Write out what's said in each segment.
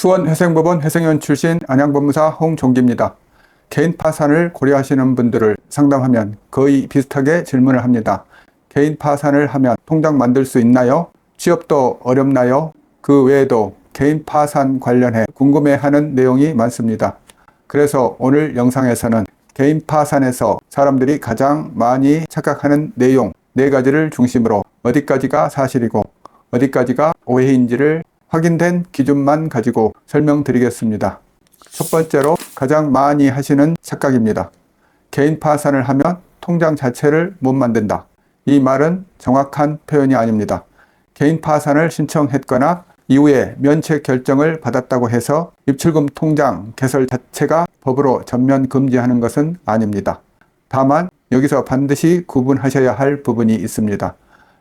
수원회생법원 회생위원 출신 안양법무사 홍종기입니다. 개인 파산을 고려하시는 분들을 상담하면 거의 비슷하게 질문을 합니다. 개인 파산을 하면 통장 만들 수 있나요? 취업도 어렵나요? 그 외에도 개인 파산 관련해 궁금해하는 내용이 많습니다. 그래서 오늘 영상에서는 개인 파산에서 사람들이 가장 많이 착각하는 내용 네 가지를 중심으로 어디까지가 사실이고 어디까지가 오해인지를 확인된 기준만 가지고 설명드리겠습니다. 첫 번째로 가장 많이 하시는 착각입니다. 개인 파산을 하면 통장 자체를 못 만든다. 이 말은 정확한 표현이 아닙니다. 개인 파산을 신청했거나 이후에 면책 결정을 받았다고 해서 입출금 통장 개설 자체가 법으로 전면 금지하는 것은 아닙니다. 다만 여기서 반드시 구분하셔야 할 부분이 있습니다.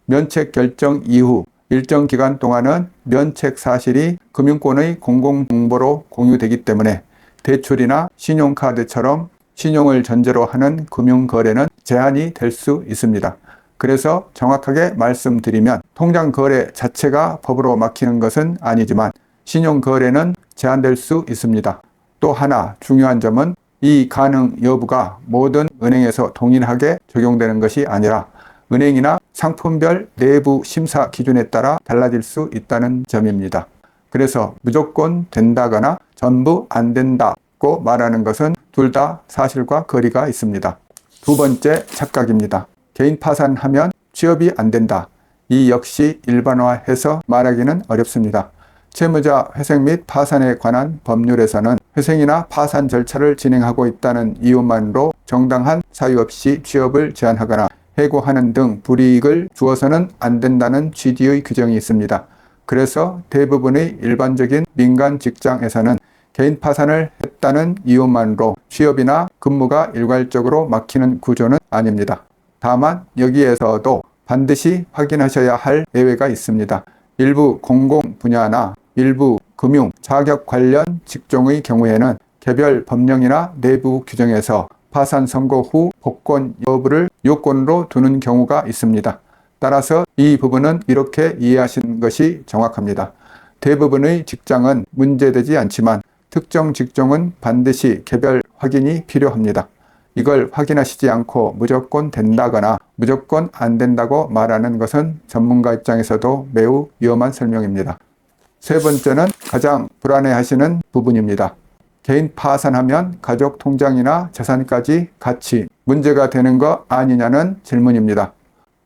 면책 결정 이후 일정 기간 동안은 면책 사실이 금융권의 공공정보로 공유되기 때문에 대출이나 신용카드처럼 신용을 전제로 하는 금융거래는 제한이 될 수 있습니다. 그래서 정확하게 말씀드리면 통장 거래 자체가 법으로 막히는 것은 아니지만 신용 거래는 제한될 수 있습니다. 또 하나 중요한 점은 이 가능 여부가 모든 은행에서 동일하게 적용되는 것이 아니라 은행이나 상품별 내부 심사 기준에 따라 달라질 수 있다는 점입니다. 그래서 무조건 된다거나 전부 안 된다고 말하는 것은 둘 다 사실과 거리가 있습니다. 두 번째 착각입니다. 개인 파산하면 취업이 안 된다. 이 역시 일반화해서 말하기는 어렵습니다. 채무자 회생 및 파산에 관한 법률에서는 회생이나 파산 절차를 진행하고 있다는 이유만으로 정당한 사유 없이 취업을 제한하거나 해고하는 등 불이익을 주어서는 안 된다는 취지의 규정이 있습니다. 그래서 대부분의 일반적인 민간 직장에서는 개인 파산을 했다는 이유만으로 취업이나 근무가 일괄적으로 막히는 구조는 아닙니다. 다만 여기에서도 반드시 확인하셔야 할 예외가 있습니다. 일부 공공 분야나 일부 금융, 자격 관련 직종의 경우에는 개별 법령이나 내부 규정에서 파산 선고 후 복권 여부를 요건으로 두는 경우가 있습니다. 따라서 이 부분은 이렇게 이해하시는 것이 정확합니다. 대부분의 직장은 문제되지 않지만 특정 직종은 반드시 개별 확인이 필요합니다. 이걸 확인하시지 않고 무조건 된다거나 무조건 안 된다고 말하는 것은 전문가 입장에서도 매우 위험한 설명입니다. 세 번째는 가장 불안해 하시는 부분입니다. 개인 파산하면 가족 통장이나 재산까지 같이 문제가 되는 거 아니냐는 질문입니다.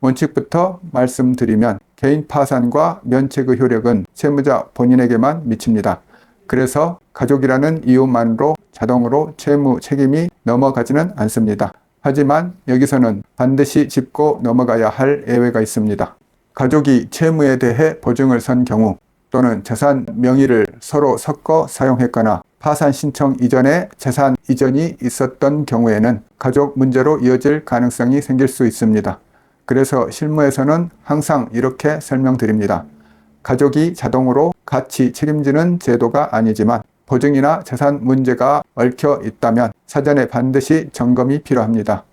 원칙부터 말씀드리면 개인 파산과 면책의 효력은 채무자 본인에게만 미칩니다. 그래서 가족이라는 이유만으로 자동으로 채무 책임이 넘어가지는 않습니다. 하지만 여기서는 반드시 짚고 넘어가야 할 예외가 있습니다. 가족이 채무에 대해 보증을 선 경우 또는 재산 명의를 서로 섞어 사용했거나 파산 신청 이전에 재산 이전이 있었던 경우에는 가족 문제로 이어질 가능성이 생길 수 있습니다. 그래서 실무에서는 항상 이렇게 설명드립니다. 가족이 자동으로 같이 책임지는 제도가 아니지만 보증이나 재산 문제가 얽혀 있다면 사전에 반드시 점검이 필요합니다.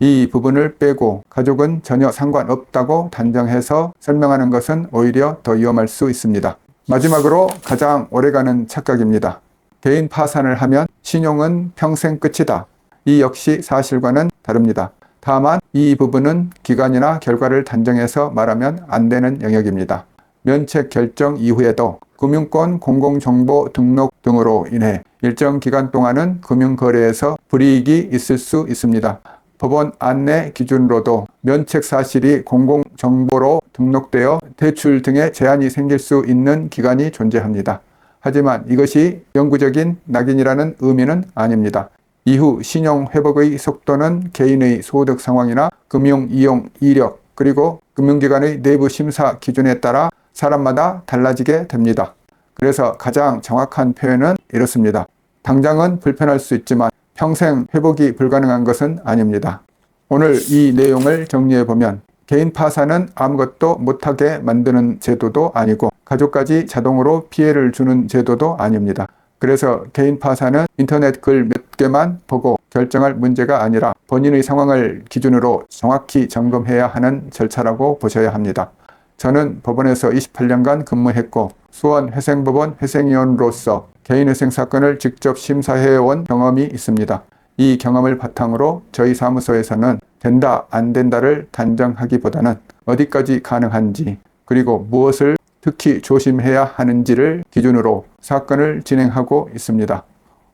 이 부분을 빼고 가족은 전혀 상관없다고 단정해서 설명하는 것은 오히려 더 위험할 수 있습니다. 마지막으로 가장 오래가는 착각입니다. 개인 파산을 하면 신용은 평생 끝이다. 이 역시 사실과는 다릅니다. 다만 이 부분은 기간이나 결과를 단정해서 말하면 안 되는 영역입니다. 면책 결정 이후에도 금융권 공공정보 등록 등으로 인해 일정 기간 동안은 금융거래에서 불이익이 있을 수 있습니다. 법원 안내 기준으로도 면책 사실이 공공정보로 등록되어 대출 등의 제한이 생길 수 있는 기간이 존재합니다. 하지만 이것이 영구적인 낙인이라는 의미는 아닙니다. 이후 신용 회복의 속도는 개인의 소득 상황이나 금융 이용 이력 그리고 금융기관의 내부 심사 기준에 따라 사람마다 달라지게 됩니다. 그래서 가장 정확한 표현은 이렇습니다. 당장은 불편할 수 있지만 평생 회복이 불가능한 것은 아닙니다. 오늘 이 내용을 정리해 보면 개인 파산은 아무것도 못하게 만드는 제도도 아니고 가족까지 자동으로 피해를 주는 제도도 아닙니다. 그래서 개인 파산은 인터넷 글 몇 개만 보고 결정할 문제가 아니라 본인의 상황을 기준으로 정확히 점검해야 하는 절차라고 보셔야 합니다. 저는 법원에서 28년간 근무했고 수원 회생법원 회생위원으로서 개인 회생 사건을 직접 심사해온 경험이 있습니다. 이 경험을 바탕으로 저희 사무소에서는 된다, 안 된다를 단정하기보다는 어디까지 가능한지 그리고 무엇을 특히 조심해야 하는지를 기준으로 사건을 진행하고 있습니다.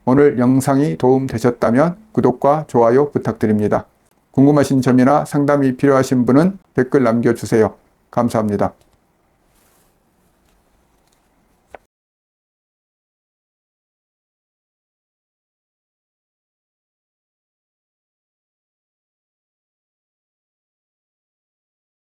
오늘 영상이 도움되셨다면 구독과 좋아요 부탁드립니다. 궁금하신 점이나 상담이 필요하신 분은 댓글 남겨주세요. 감사합니다.